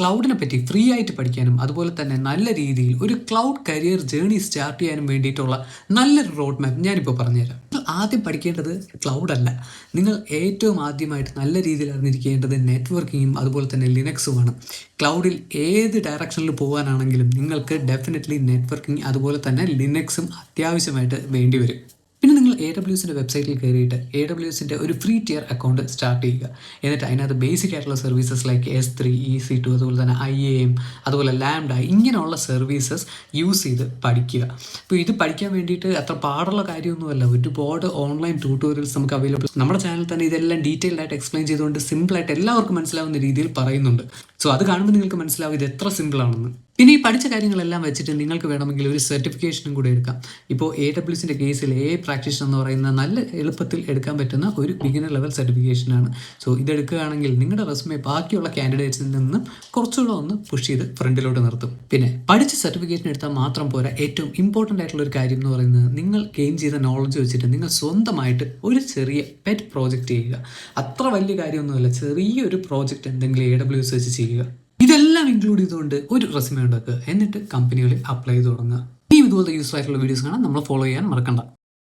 ക്ലൗഡിനെ പറ്റി ഫ്രീ ആയിട്ട് പഠിക്കാനും അതുപോലെ തന്നെ നല്ല രീതിയിൽ ഒരു ക്ലൗഡ് കരിയർ ജേർണി സ്റ്റാർട്ട് ചെയ്യാനും വേണ്ടിയിട്ടുള്ള നല്ലൊരു റോഡ് മാപ്പ് ഞാനിപ്പോൾ പറഞ്ഞുതരാം. നിങ്ങൾ ആദ്യം പഠിക്കേണ്ടത് ക്ലൗഡ് അല്ല. നിങ്ങൾ ഏറ്റവും ആദ്യമായിട്ട് നല്ല രീതിയിൽ അറിഞ്ഞിരിക്കേണ്ടത് നെറ്റ്വർക്കിങ്ങും അതുപോലെ തന്നെ ലിനക്സുമാണ് ക്ലൗഡിൽ ഏത് ഡയറക്ഷനിൽ പോകാനാണെങ്കിലും നിങ്ങൾക്ക് ഡെഫിനറ്റ്ലി നെറ്റ്വർക്കിംഗ് അതുപോലെ തന്നെ ലിനക്സും അത്യാവശ്യമായിട്ട് വേണ്ടി വരും. പിന്നെ നിങ്ങൾ എ ഡബ്ല്യു എസിന്റെ വെബ്സൈറ്റിൽ കയറിയിട്ട് എ ഡബ്ല്യു എസിന്റെ ഒരു ഫ്രീ ടിയർ അക്കൗണ്ട് സ്റ്റാർട്ട് ചെയ്യുക. എന്നിട്ട് അതിനകത്ത് ബേസിക് ആയിട്ടുള്ള services like S three E C two അതുപോലെ തന്നെ ഐ എ എം അതുപോലെ ലാംഡ ഇങ്ങനെയുള്ള സർവീസസ് യൂസ് ചെയ്ത് പഠിക്കുക. അപ്പോൾ ഇത് പഠിക്കാൻ വേണ്ടിയിട്ട് അത്ര പാടുള്ള കാര്യമൊന്നുമല്ല. ഒരുപാട് ഓൺലൈൻ ട്യൂട്ടോറിയൽസ് നമുക്ക് അവൈലബിൾ നമ്മുടെ ചാനൽ തന്നെ ഇതെല്ലാം ഡീറ്റെയിൽഡ് ആയിട്ട് എക്സ്പ്ലെയിൻ ചെയ്തുകൊണ്ട് സിമ്പിളായിട്ട് എല്ലാവർക്കും മനസ്സിലാവുന്ന രീതിയിൽ പറയുന്നുണ്ട്. സോ അത് കാണുമ്പോൾ നിങ്ങൾക്ക് മനസ്സിലാവും ഇത് എത്ര സിമ്പിൾ ആണെന്ന്. ഇനി ഈ പഠിച്ച കാര്യങ്ങളെല്ലാം വെച്ചിട്ട് നിങ്ങൾക്ക് വേണമെങ്കിൽ ഒരു സർട്ടിഫിക്കേഷനും കൂടെ എടുക്കാം. ഇപ്പോൾ എ ഡബ്ല്യു എസിന്റെ കേസിൽ എ പ്രാക്ടീഷൻ എന്ന് പറയുന്ന നല്ല എളുപ്പത്തിൽ എടുക്കാൻ പറ്റുന്ന ഒരു ബിഗിനർ ലെവൽ സർട്ടിഫിക്കേഷനാണ് സോ ഇതെടുക്കുകയാണെങ്കിൽ നിങ്ങളുടെ റെസ്മെ ബാക്കിയുള്ള കാൻഡിഡേറ്റ്സിൽ നിന്നും കുറച്ചുകൂടെ ഒന്ന് പുഷ് ചെയ്ത് ഫ്രണ്ടിലോട്ട് നിർത്തും. പിന്നെ പഠിച്ച സർട്ടിഫിക്കേഷൻ എടുത്താൽ മാത്രം പോരാ ഏറ്റവും ഇമ്പോർട്ടന്റ് ആയിട്ടുള്ള ഒരു കാര്യം എന്ന് പറയുന്നത് നിങ്ങൾ ഗെയിൻ ചെയ്ത നോളജ് വെച്ചിട്ട് നിങ്ങൾ സ്വന്തമായിട്ട് ഒരു ചെറിയ പെറ്റ് പ്രോജക്റ്റ് ചെയ്യുക. അത്ര വലിയ കാര്യമൊന്നുമല്ല ചെറിയൊരു പ്രോജക്റ്റ് എന്തെങ്കിലും എ ഡബ്ല്യു എസ് വെച്ച് ചെയ്യുക. ഇതെല്ലാം ഇൻക്ലൂഡ് ചെയ്തുകൊണ്ട് ഒരു റെസ്യൂമേ ഉണ്ടാക്കുക. എന്നിട്ട് കമ്പനികളിൽ അപ്ലൈ ചെയ്ത് തുടങ്ങുക. ഈ ഇതുപോലത്തെ യൂസ്ഫുൾ ആയിട്ടുള്ള വീഡിയോസ് കാണാൻ നമ്മൾ ഫോളോ ചെയ്യാൻ മറക്കണ്ട.